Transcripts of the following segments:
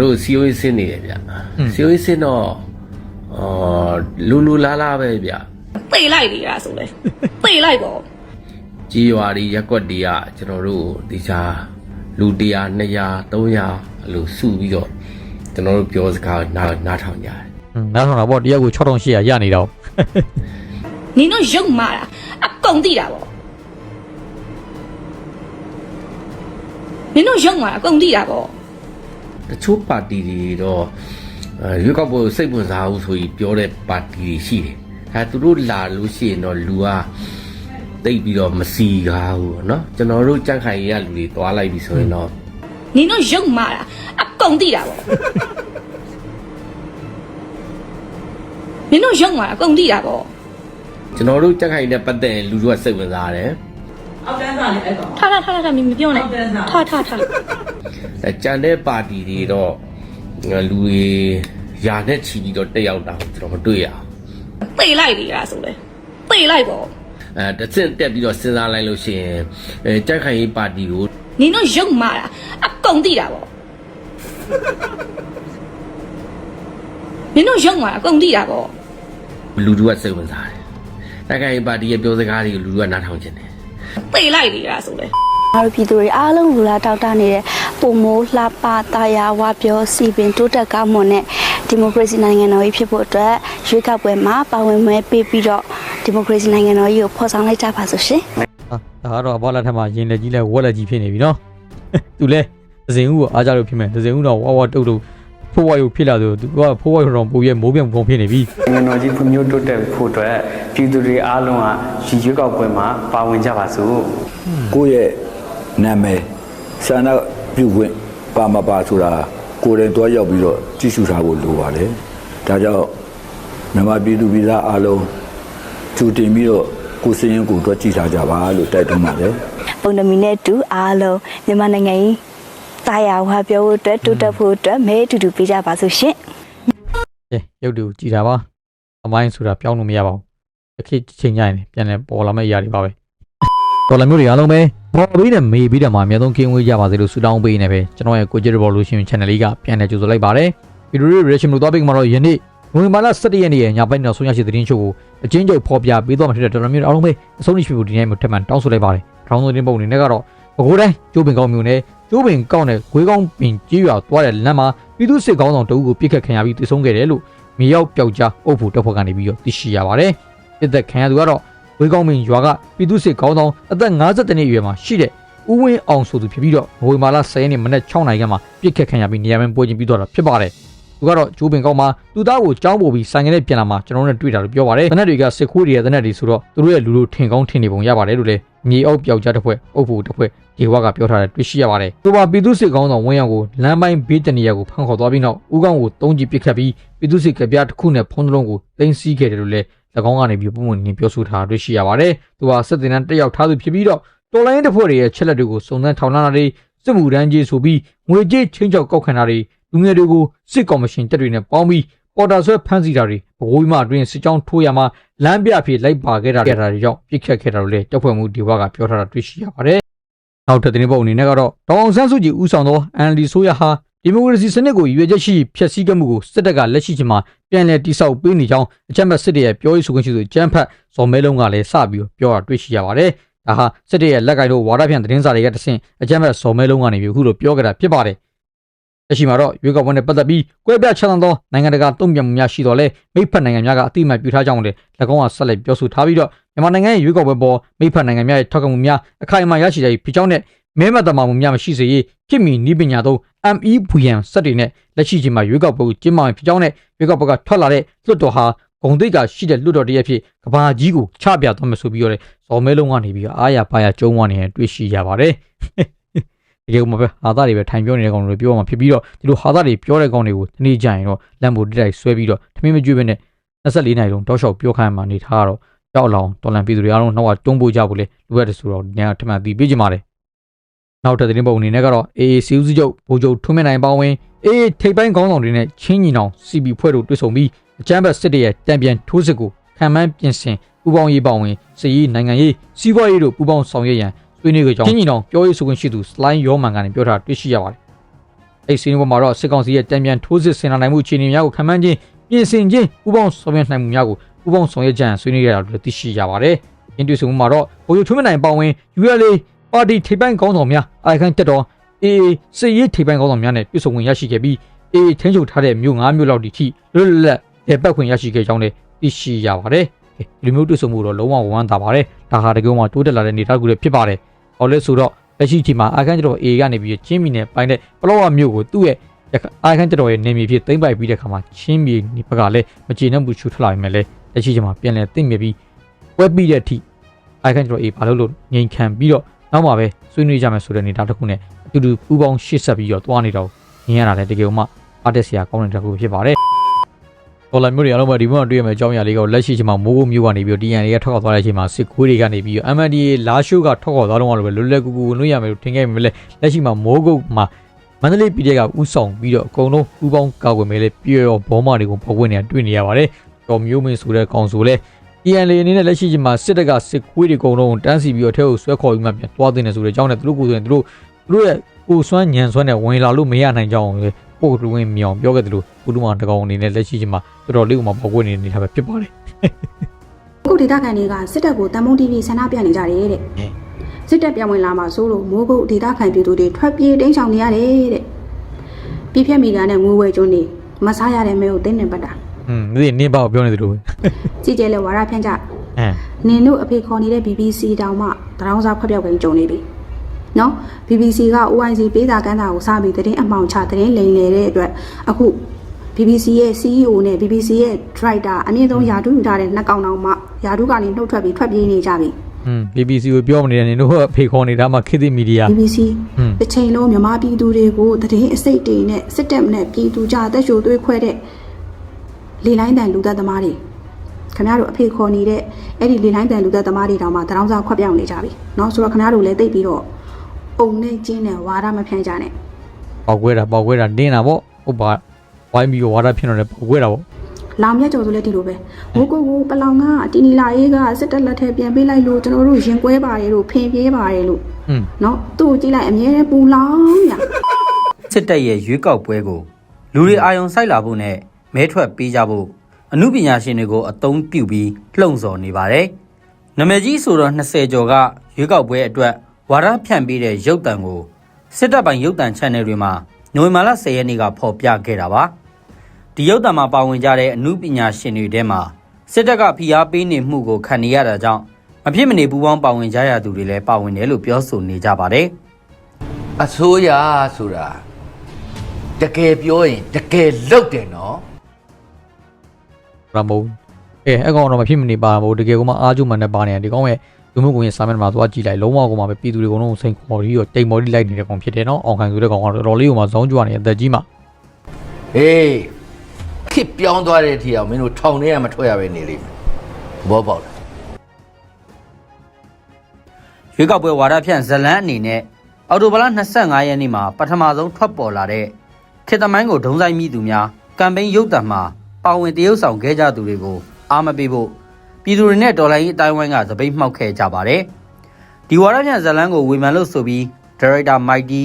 တို့စီယိုရေးစင်းနေတယ်ဗျစီယိုရေးစင်းတော့အော်လူလူလားလားပဲဗျသိလိုက်ပြီလားဆိုလဲသိလိုက်ပေါ့ကြီးရွာဒီရက်ကွက်တီကကျွန်တော်တို့ဒီချာလူ100 200 300အဲ့လိုစုပြီးတော့ကျွန်တော်တို့ပြောစကားနားနားထောင်ကြတယ်နောက်ဆုံးတော့ဗောတရက်ကို6800ရနေတော့နင်တို့ရုပ်မာတာအကုန်သိတာပေါ့နင်တို့ရုပ်မာတာအကုန်သိတာပေါ့ တချို့ပါတီတွေတော့အဲရွေးကောက်ပွဲကိုစိတ်ဝင်စားဘူးဆိုပြီးပြောတဲ့ပါတီတွေရှိတယ်အဲသူတို့လာလို့ရှိရင်တော့လူကတိတ်ပြီးတော့မစီကားဘူးเนาะကျွန်တော်တို့ကြန့်ခိုင်ရလူတွေသွားလိုက်ပြီဆိုရင်တော့ နင်တို့ရုပ်မာတာအကုန်သိတာပေါ့နင်တို့ရုပ်မာတာအကုန်သိတာပေါ့ ကျွန်တော်တို့ကြက်ခိုင်နဲ့ပတ်သက်ရင်လူတို့ကစိတ်ဝင်စားတယ် အောက်တန်းစားလေအဲ့ကောင်ထားထားထားထားမပြောနဲ့ထားထားထား။အဲကြံတဲ့ပါတီတွေတော့ငါလူတွေယာနဲ့ချီပြီးတော့တက်ရောက်တာကိုကျွန်တော်မတွေ့ရအောင်သိလိုက်ပြီလားဆိုလဲသိလိုက်ပေါ့။အဲတစ်စင့်တက်ပြီးတော့စဉ်းစားလိုက်လို့ရှိရင်အဲကြက်ခိုင်ရေးပါတီကိုနင်တို့ရုပ်မာတာအကုန်သိတာပေါ့နင်တို့ရုပ်မာတာအကုန်သိတာပေါ့လူတို့ကစိတ်ဝင်စားတယ်။ကြက်ခိုင်ရေးပါတီရဲ့ပြောစကားတွေကိုလူတို့ကနားထောင်ခြင်းတယ် သိလိုက်ပြီလားဆိုလဲအားပြည်သူတွေအားလုံးလူလာတောက်တနေတဲ့ပုံမိုးလှပတာယာဝပြောစီပင်တိုးတက်ကောင်းမွန်တဲ့ဒီမိုကရေစီနိုင်ငံတော်ကြီးဖြစ်ဖို့အတွက်ရွေးကောက်ပွဲမှာပါဝင်မဲပေးပြီးတော့ဒီမိုကရေစီနိုင်ငံတော်ကြီးကိုဖော်ဆောင်လိုက်ကြပါစို့ရှင်ဟာဒါကတော့ဘောလက်ထက်မှာရင်လက်ကြီးလဲဝက်လက်ကြီးဖြစ်နေပြီနော်သူလဲဒဇင်ဦးကိုအားကြလို့ဖြစ်မယ်ဒဇင်ဦးတော့ဝါဝါတုတ်တုတ် ဖိုးဝါယူဖြစ်လာဆိုသူကဖိုးဝါယူတော့ပို့ပြမိုးပြန်ပုံဖြစ်နေပြီနိုင်ငံတော်ကြီးဖွံ့ဖြိုးတိုးတက်ဖို့အတွက်ပြည်သူတွေအားလုံးကရည်ရွယ်ကောက်ပွဲမှာပါဝင်ကြပါစို့ကိုယ့်ရဲ့နာမည်ဆန္ဒပြုခွင့်ပါမပါဆိုတာကိုယ်တိုင်တွားရောက်ပြီးတော့ကြည့်ရှုထားဖို့လိုပါတယ်။ဒါကြောင့်မြန်မာပြည်သူပြည်သားအားလုံးကြိုတင်ပြီးတော့ကိုယ်စည်ရင်ကိုယ်တွားကြည့်ထားကြပါလို့တိုက်တွန်းပါတယ်ပုံနမီနဲ့တူအားလုံးမြန်မာနိုင်ငံကြီး တာယာဝပြောဖို့အတွက်တိုးတက်ဖို့အတွက်မဲအတူတူပေးကြပါစို့ရှင်ကဲရုပ်တွေကိုကြည်တာပါအမိုင်းဆိုတာပြောင်းလို့မရပါဘူးတစ်ခေတ်ချိန်ကြရင်ပြန်လဲပေါ်လာမယ့်အရာတွေပါပဲတော်လာမျိုးတွေအားလုံးပဲပေါ်ပြီးနဲ့မေးပြီးတဲ့မှာအများဆုံးကင်းဝေးကြပါစေလို့ဆုတောင်းပေးနေပဲကျွန်တော်ရဲ့ကိုကြစ် revolution channel လေးကပြန်လည်ကြိုဆိုလိုက်ပါတယ်ဗီဒီယို reaction လို့သွားပြီးမှတော့ယနေ့နိုဝင်ဘာလ17ရက်နေ့ရဲ့ညပိုင်းနောက်ဆုံးရရှိသတင်းချုပ်ကိုအချင်းချုပ်ဖော်ပြပေးသွားမှာဖြစ်တဲ့တော်တော်မျိုးအားလုံးပဲအဆုံးထိရှိဖို့ဒီနေ့မှထပ်မံတောင်းဆိုလိုက်ပါတယ်။ထောင်းဆုံးတင်ပုံအနေနဲ့ကတော့ ပဲခူးတိုင်းကျိုးပင်ကောင်းမျိုးနဲ့ကျိုးပင်ကောင်းတဲ့ဂွေးကောင်းပင်ကြီးရွာသွားတဲ့လမ်းမှာပြည်သူစစ်ကောင်းဆောင်တအုပ်ကိုပြစ်ခတ်ခံရပြီးတည်ဆုံးခဲ့တယ်လို့မြေရောက်ပျောက်ကြားအုပ်ဖို့တပ်ဖွဲ့ကနေပြီးတော့သိရှိရပါတယ်။ပြစ်သက်ခံရသူကတော့ဂွေးကောင်းပင်ရွာကပြည်သူစစ်ကောင်းဆောင်အသက်52နှစ်အရွယ်မှာရှိတဲ့ဦးဝင်းအောင်ဆိုသူဖြစ်ပြီးတော့ငွေမာလာ10ရက်နေ့မနက်6နာရီခန့်မှာပြစ်ခတ်ခံရပြီးနေရာမင်းပွဲချင်းပြီးတော့တာဖြစ်ပါတယ်။သူကတော့ကျိုးပင်ကောင်းမှာသူသားကိုကြောင်းပို့ပြီးဆိုင်ကလေးပြန်လာမှာကျွန်တော်တို့နဲ့တွေ့တာလို့ပြောပါတယ်။တနက်တွေကစစ်ခိုးတွေရဲ့တနက်တွေဆိုတော့သူတို့ရဲ့လူလူထင်ကောင်းထင်နေပုံရပါတယ်လို့လည်း မြေအောက်ပျောက်ကြားတစ်ဖွဲ့အုပ်ဖို့တစ်ဖွဲ့ဒီဝါကပြောထားတယ်တွေ့ရှိရပါတယ်။သူပါပြည်သူစစ်ကောင်းဆောင်ဝင်းရောက်ကိုလမ်းပိုင်းဘေးတနေရာကိုဖမ်းခေါ်သွားပြီးနောက်ဦးကောင်းကိုတုံးကြည့်ပစ်ခတ်ပြီးပြည်သူစစ်ကပြားတစ်ခုနဲ့ဖုံးတစ်လုံးကိုတင်စီးခဲ့တယ်လို့လည်း၎င်းကနေပြီးပုံမှန်နေပြောဆိုထားတွေ့ရှိရပါတယ်။သူပါစစ်တင်တန်းတက်ရောက်ထားသူဖြစ်ပြီးတော့တော်လိုင်းတစ်ဖွဲ့တွေရဲ့ချက်လက်တွေကိုစုံစမ်းထောင်လှမ်းတာတွေစစ်မှုထမ်းကြီးဆိုပြီးငွေကြေးချင်းချောက်ကောက်ခံတာတွေလူငယ်တွေကိုစစ်ကော်မရှင်တပ်တွေနဲ့ပေါင်းပြီးပေါ်တာဆွဲဖမ်းဆီးတာတွေ ဘကိုးမအတွင်းစစ်ကြောင်းထိုးရမှာလမ်းပြအဖြစ်လိုက်ပါခဲ့တာတွေကြောင့်ပြစ်ခတ်ခဲ့တာလို့လည်းတပ်ဖွဲ့မှုဒီဝါကပြောထားတာတွေ့ရှိရပါတယ်။နောက်ထပ်သတင်းပုတ်အနေနဲ့ကတော့တောင်အောင်ဆန်းစုကြည်ဦးဆောင်သော NLD ဆိုရဟာဒီမိုကရေစီစနစ်ကိုရည်ရွယ်ချက်ရှိဖျက်ဆီးခဲ့မှုကိုစစ်တပ်ကလက်ရှိချိန်မှာပြန်လည်တိစောက်ပေးနေကြောင်းအကြမ်းဖက်စစ်တပ်ရဲ့ပြောရေးဆိုခွင့်ရှိသူကျန်းဖတ်ဇော်မဲလုံးကလည်းစပြီးပြောတာတွေ့ရှိရပါတယ်။ဒါဟာစစ်တပ်ရဲ့လက်ကင်တို့ဝါဒဖြန့်သတင်းစာတွေကတဆင့်အကြမ်းဖက်ဇော်မဲလုံးကနေပြီးအခုလိုပြောကြတာဖြစ်ပါတယ်။ လက်ရှိမှာတော့ရွေးကောက်ပွဲနဲ့ပတ်သက်ပြီးကွဲပြားခြားသောနိုင်ငံတကာတုံ့ပြန်မှုများရှိတော်လဲမိဖက်နိုင်ငံများကအတိအမှတ်ပြုထားကြောင်းလည်း၎င်းကဆက်လက်ပြောဆိုထားပြီးတော့မြန်မာနိုင်ငံရဲ့ရွေးကောက်ပွဲပေါ်မိဖက်နိုင်ငံများရဲ့ထောက်ခံမှုများအခိုင်အမာရရှိတဲ့ဖြစ်ကြောင်းနဲ့မဲမတ်တမာမှုများမရှိစေရေးကိမီနီးပညာသုံး MEVN စက်တွေနဲ့လက်ရှိချိန်မှာရွေးကောက်ပွဲကိုကျင်းပမယ်ဖြစ်ကြောင်းနဲ့ရွေးကောက်ပွဲကထွက်လာတဲ့လွှတ်တော်ဟာဂုံတိတ်ကရှိတဲ့လွှတ်တော်တရက်ဖြစ်ကဘာကြီးကိုချပြသွားမယ်ဆိုပြီးတော့လေဇော်မဲလုံးကနေပြီးတော့အားရပါရကျုံးဝနေတွေ့ရှိရပါတယ် တကယ်မှပဲဟာသားတွေပဲထိုင်ပြောနေတဲ့ကောင်တွေပြောမှဖြစ်ပြီးတော့ဒီလိုဟာသားတွေပြောတဲ့ကောင်တွေကိုဒီနေ့ကျရင်တော့လမ်းပေါ်တိတိုက်ဆွဲပြီးတော့ထမင်းမကျွေးဘဲနဲ့24နိုင်လုံးတောက်လျှောက်ပြောခိုင်းမှနေထားတော့ကြောက်လောင်တော်လန်ပြည်သူတွေအားလုံးနောက်ကတွန်းပို့ကြဖို့လေလိုအပ်တယ်ဆိုတော့ညထမှန်ပြီးပြကြပါမယ်နောက်ထပ်သတင်းပုံအနေနဲ့ကတော့ AA စီဦးစီးချုပ်ဗိုလ်ချုပ်ထွန်းမြင့်နိုင်ပါဝင် AA ထိပ်ပိုင်းခေါင်းဆောင်တွေနဲ့ချင်းညီနောင် CB ဖွဲ့တို့တွေ့ဆုံပြီးအကြမ်းဖက်စစ်တပ်ရဲ့တံပြန်ထိုးစစ်ကိုခံမှန်းပြင်ဆင်ပူးပေါင်းရေးပါဝင်စစ်ရေးနိုင်ငံရေးစီးပွားရေးတို့ပူးပေါင်းဆောင်ရွက်ရန် ဆွေးနွေးကြကြောင်းချင်းညီနောင်ပြောရေးဆိုခွင့်ရှိသူ slide ရောမန်ကနေပြောထားတွေ့ရှိရပါတယ်။အဲ့ဒီစီးပွားမှာတော့စစ်ကောင်စီရဲ့တံပြန်ထိုးစစ်ဆင်လာနိုင်မှုအခြေအနေများကိုခံမှန်းခြင်းပြင်ဆင်ခြင်းပူးပေါင်းဆောင်ရွက်နိုင်မှုများကိုပူးပေါင်းဆောင်ရွက်ကြံဆွေးနွေးရတာလို့သိရှိရပါတယ်။အင်းတွေ့ဆုံမှုမှာတော့ဗိုလ်ချုပ်ထွန်းမနိုင်ပေါဝင် ULA ပါတီထိပ်ပိုင်းခေါင်းဆောင်များအာခိုင်တက်တော် AA စစ်ရေးထိပ်ပိုင်းခေါင်းဆောင်များနဲ့တွေ့ဆုံဝင်ရရှိခဲ့ပြီး AA ထင်းချုပ်ထားတဲ့မြို့၅မြို့လောက်ဒီထိလွတ်လပ်လပ်ဒေပတ်ခွင့်ရရှိခဲ့ကြောင်းလည်းသိရှိရပါတယ်။ဒီလိုမျိုးတွေ့ဆုံမှုတော့လုံးဝဝမ်းသာပါတယ်။ဒါဟာတကယ်မှတိုးတက်လာတဲ့နေသားတစ်ခုလည်းဖြစ်ပါတယ်။ ဟောလဲဆိုတော့လက်ရှိချိန်မှာအာခိုင်တက်တော် AA ကနေပြီးချင်းမီနဲ့ပိုင်းတဲ့ပလောဝမြို့ကိုသူ့ရဲ့အာခိုင်တက်တော်ရဲ့နေမြေဖြစ်သိမ့်ပိုက်ပြီးတဲ့ခါမှာချင်းမီဘက်ကလည်းမကျေနပ်မှုချူထွက်လာပြီမဲ့လည်းလက်ရှိချိန်မှာပြန်လည်သိမ့်မြပြီးပွဲပြီးတဲ့အထိအာခိုင်တက်တော် AA ဘာလို့လို့ငြိမ်ခံပြီးတော့နောက်မှပဲဆွေးနွေးကြမယ်ဆိုတဲ့နေသားတစ်ခုနဲ့အတူတူပူးပေါင်းရှေ့ဆက်ပြီးတော့တွားနေတော့မြင်ရတာလည်းတကယ်မှအားတက်စရာကောင်းတဲ့တစ်ခုဖြစ်ပါတယ် ဒေါ်လာမျိုးတွေအားလုံးပဲဒီဘက်မှာတွေ့ရမယ့်အကြောင်းအရာလေးကလက်ရှိချိန်မှာမိုးကုတ်မျိုးကနေပြီးတော့ TN တွေကထောက်ခေါက်သွားတဲ့အချိန်မှာစစ်ခွေးတွေကနေပြီးတော့ MNDA လာရှိုးကထောက်ခေါက်သွားတော့လို့ပဲလွတ်လပ်ကူကူဝင်လို့ရမယ်လို့ထင်ခဲ့ပေမဲ့လက်ရှိမှာမိုးကုတ်မှာမန္တလေးပြည်တဲ့ကဥဆောင်ပြီးတော့အကုန်လုံးပူပေါင်းကာကွယ်မယ်လေပြည့်ရောဘောမတွေကိုပေါ်ဝင်နေတာတွေ့နေရပါတယ်တော်မျိုးမင်းဆိုတဲ့ကောင်ဆိုလဲ TN လေအနေနဲ့လက်ရှိချိန်မှာစစ်တပ်ကစစ်ခွေးတွေအကုန်လုံးတန်းစီပြီးတော့ထဲကိုဆွဲခေါ်ပြီးမှပြန်သွားတင်နေဆိုတဲ့အကြောင်းနဲ့သူတို့ကိုယ်ဆိုရင်သူတို့သူတို့ရဲ့ကိုစွမ်းညံစွမ်းနဲ့ဝင်လာလို့မရနိုင်ကြအောင်လေ ပို့လူဝင်မြောင်ပြောခဲ့တယ်လို့ကုလူမတကောင်အနေနဲ့လက်ရှိချိန်မှာတော်တော်လေးကိုမှပေါ်ဝင်နေနေတာပဲဖြစ်ပါတယ်ခုဒေသခံတွေကစစ်တပ်ကိုတန်မုံတီးပြီးဆန္ဒပြနေကြတယ်တဲ့စစ်တပ်ပြောင်းဝင်လာမှဆိုလို့မိုးကုတ်ဒေသခံပြည်သူတွေထွက်ပြေးတိမ်းရှောင်နေရတယ်တဲ့ပြည့်ဖြတ်မိတာနဲ့ငွေဝဲကျွန်းနေမစားရတဲ့မဲကိုတင်းနေပတ်တာอืมဒီနင်းပါကိုပြောနေတယ်လို့ပဲကြည်ကျဲလဲဝါရဖြန့်ကြအဲနင်တို့အဖေခေါ်နေတဲ့ BBC တောင်မှတရောင်းစားဖွက်ပြောက်ကိန်းကြုံနေပြီ နော် BBC က OIC ပေးစာကမ်းစာကိုစပြီးသတင်းအမှောင်ချသတင်းလိမ်နေတဲ့အတွက်အခု BBC ရဲ့ CEO နဲ့ BBC ရဲ့ Director အမြင့်ဆုံးယာတုယူထားတဲ့နှစ်ကောင်တောင်မှယာတုကနေနှုတ်ထွက်ပြီးထွက်ပြေးနေကြပြီ อืม BBC ကိုပြောမနေတယ်နင်တို့အဖေခေါ်နေတာမှခေတ်သစ်မီဒီယာ BBC ဟွန်း တစ်ချိန်လုံးမြန်မာပြည်သူတွေကိုသတင်းအစိတ်တွေနဲ့စစ်တပ်နဲ့ပြည်သူကြားတက်ရှိုသွေးခွဲတဲ့လေလိုင်းတန်လူသက်သမားတွေခင်ဗျားတို့အဖေခေါ်နေတဲ့အဲ့ဒီလေလိုင်းတန်လူသက်သမားတွေတောင်မှတရောင်းစားခွက်ပြောင်းနေကြပြီเนาะဆိုတော့ခင်ဗျားတို့လည်းသိပြီးတော့ ပုံနဲ့ကျင်းနဲ့ဝါဒမဖြန့်ကြနဲ့ပေါက်ခွဲတာပေါက်ခွဲတာနင်းတာပေါ့ဟုတ်ပါဝိုင်းပြီးဝါဒဖြစ်တော့လည်းပေါက်ခွဲတာပေါ့လာမြတ်ကျော်ဆိုလည်းဒီလိုပဲဘိုးကိုကိုပလောင်ကတီနီလာရေးကစစ်တပ်လက်ထက်ပြန်ပေးလိုက်လို့ကျွန်တော်တို့ရင်ကွဲပါတယ်လို့ဖင်ပြေးပါတယ်လို့နော်သူ့ကိုကြည့်လိုက်အမြဲတမ်းပူလောင်ညာစစ်တပ်ရဲ့ရွေးကောက်ပွဲကိုလူတွေအာယုံစိုက်လာဖို့နဲ့မဲထွက်ပေးကြဖို့အမှုပညာရှင်တွေကိုအသုံးပြုပြီးလှုံ့ဆော်နေပါတယ်။နမည်ကြီးဆိုတော့20ကျော်ကရွေးကောက်ပွဲအတွက် ဝါဒဖြန့်ပေးတဲ့ရုပ်တံကိုစစ်တပ်ပိုင်ရုပ်တံ channel တွေမှာနိုဝင်ဘာလ10ရက်နေ့ကဖော်ပြခဲ့တာပါ။ဒီရုပ်တံမှာပါဝင်ကြတဲ့အမှုပညာရှင်တွေထဲမှာစစ်တပ်ကဖိအားပေးနေမှုကိုခံနေရတာကြောင့်မဖြစ်မနေပူပေါင်းပါဝင်ကြရသူတွေလည်းပါဝင်တယ်လို့ပြောဆိုနေကြပါတယ်။အစိုးရဆိုတာတကယ်ပြောရင်တကယ်လုပ်တယ်နော်ဒါမဟုတ်အဲအကောင်တော့မဖြစ်မနေပါဘူးတကယ်ကမှအားကျမှန်နဲ့ပါနေတယ်ဒီကောင်ရဲ့ လူမှုကွန်ရက်စာမျက်နှာမှာသွားကြည့်လိုက်လုံးဝကမှပဲပြည်သူတွေကတော့စိန်ခေါ်ပြီးတော့တိမ်မော်လေးလိုက်နေတဲ့ကောင်ဖြစ်တယ်နော်အောင်ခံဆိုတဲ့ကောင်ကတော့တော်တော်လေးကိုမှဇောင်းကြွနေတဲ့အသက်ကြီးမှာဟေးခစ်ပြောင်းသွားတဲ့အထီအောင်မင်းတို့ထောင်ထဲကမထွက်ရပဲနေလိမ့်မယ်ဘောပေါက်လားရွေးကောက်ပွဲဝါဒဖြန့်ဇလန်းအနေနဲ့အော်တိုဘလ25ရက်နေ့မှာပထမဆုံးထွက်ပေါ်လာတဲ့ခေတ်သမိုင်းကိုဒုံဆိုင်မိသူများကမ်ပိန်းရုပ်သံမှာပါဝင်တရုပ်ဆောင်ခဲ့ကြသူတွေကိုအားမပေးဖို့ ပြည်သူတွေနဲ့ဒေါ်လာရေးအတိုင်းဝိုင်းကသပိတ်မှောက်ခဲ့ကြပါတယ်။ဒီဝါဒဖြန့်ဇလန်းကိုဝေဖန်လို့ဆိုပြီးဒါရိုက်တာမိုက်တီ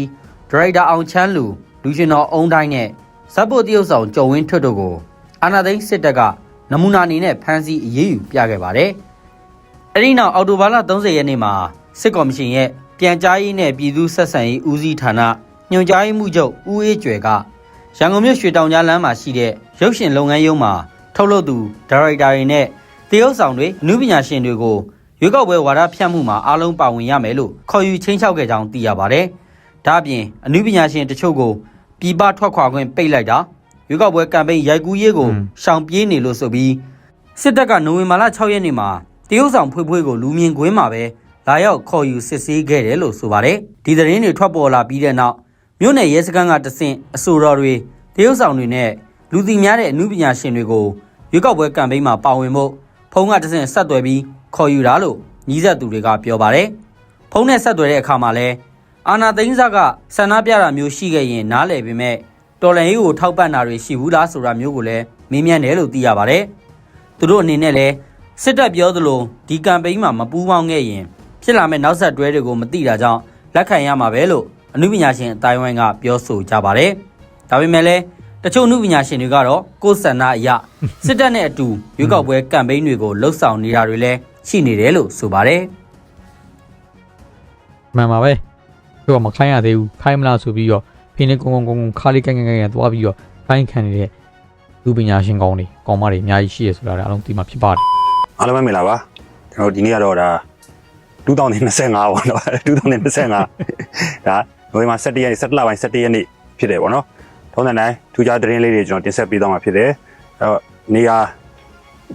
ဒါရိုက်တာအောင်ချမ်းလူလူရှင်တော်အုံတိုင်းနဲ့ဇက်ဖို့တရုပ်ဆောင်ကျော်ဝင်းထွတ်တို့ကိုအာနာသိန်းစစ်တပ်ကနမူနာအနေနဲ့ဖမ်းဆီးအရေးယူပြခဲ့ပါတယ်။အဲ့ဒီနောက်အော်တိုဘာလ30ရက်နေ့မှာစစ်ကော်မရှင်ရဲ့ပြန်ကြားရေးနဲ့ပြည်သူ့ဆက်ဆံရေးဦးစီးဌာနညွှန်ကြားရေးမှူးချုပ်ဦးအေးကျွယ်ကရန်ကုန်မြို့ရွှေတောင်ကြားလမ်းမှာရှိတဲ့ရုပ်ရှင်လုပ်ငန်းရုံးမှာထုတ်လုပ်သူဒါရိုက်တာတွေနဲ့ တရုပ်ဆောင်တွေအမှုပညာရှင်တွေကိုရွေးကောက်ပွဲဝါဒဖြန့်မှုမှာအားလုံးပါဝင်ရမယ်လို့ခေါ်ယူချင်းချောက်ခဲ့ကြောင်းသိရပါတယ်။ဒါ့အပြင်အမှုပညာရှင်တချို့ကိုပြည်ပထွက်ခွာခွင့်ပိတ်လိုက်တာရွေးကောက်ပွဲကမ်ပိန်းရိုက်ကူးရေးကိုရှောင်ပြေးနေလို့ဆိုပြီးစစ်တပ်ကနိုဝင်ဘာလ6ရက်နေ့မှာတရုတ်ဆောင်ဖွေးဖွေးကိုလူမြင်ကွင်းမှာပဲလာရောက်ခေါ်ယူစစ်ဆေးခဲ့တယ်လို့ဆိုပါတယ်ဒီသတင်းတွေထွက်ပေါ်လာပြီးတဲ့နောက်မြို့နယ်ရဲစခန်းကတဆင့်အဆိုတော်တွေတရုတ်ဆောင်တွေနဲ့လူသိများတဲ့အမှုပညာရှင်တွေကိုရွေးကောက်ပွဲကမ်ပိန်းမှာပါဝင်ဖို့ ဖုန်းကတဆင့်ဆက်သွယ်ပြီးခေါ်ယူတာလို့ညီးဆက်သူတွေကပြောပါတယ်ဖုန်းနဲ့ဆက်သွယ်တဲ့အခါမှာလဲအာနာသိန်းစားကဆန္ဒပြတာမျိုးရှိခဲ့ရင်နားလည်ပေမဲ့တော်လန်ရေးကိုထောက်ပံ့တာတွေရှိဘူးလားဆိုတာမျိုးကိုလည်းမေးမြန်းတယ်လို့သိရပါတယ်သူတို့အနေနဲ့လည်းစစ်တပ်ပြောသလိုဒီကမ်ပိန်းမှာမပူးပေါင်းခဲ့ရင်ဖြစ်လာမယ့်နောက်ဆက်တွဲတွေကိုမသိတာကြောင့်လက်ခံရမှာပဲလို့အမှုပညာရှင်အတိုင်းဝိုင်းကပြောဆိုကြပါတယ်ဒါပေမဲ့လည်း တချို့နှုပညာရှင်တွေကတော့ကိုယ်ဆန္ဒအရစစ်တပ်နဲ့အတူရွေးကောက်ပွဲကမ်ပိန်းတွေကိုလှုပ်ဆောင်နေတာတွေလည်းရှိနေတယ်လို့ဆိုပါတယ်မှန်ပါပဲသူကမခိုင်းရသေးဘူးခိုင်းမလားဆိုပြီးတော့ဖင်းနေကုန်းကုန်းကုန်းကုန်းခါလေးကိုင်းကိုင်းကိုင်းကိုင်းသွားပြီးတော့ခိုင်းခံနေတဲ့လူပညာရှင်ကောင်းတွေကောင်းမတွေအများကြီးရှိရဆိုတာလည်းအလုံးသိမှဖြစ်ပါတယ်အားလုံးပဲမင်္ဂလာပါကျွန်တော်ဒီနေ့ကတော့ဒါ2025ပေါ့နော်2025ဒါနိုဝင်ဘာ17ရက်နေ့17လပိုင်း17ရက်နေ့ဖြစ်တယ်ပေါ့နော် ထုံးစံတိုင်းထူးခြားသတင်းလေးတွေကျွန်တော်တင်ဆက်ပေးသွားမှာဖြစ်တယ်အဲ့တော့နေရာ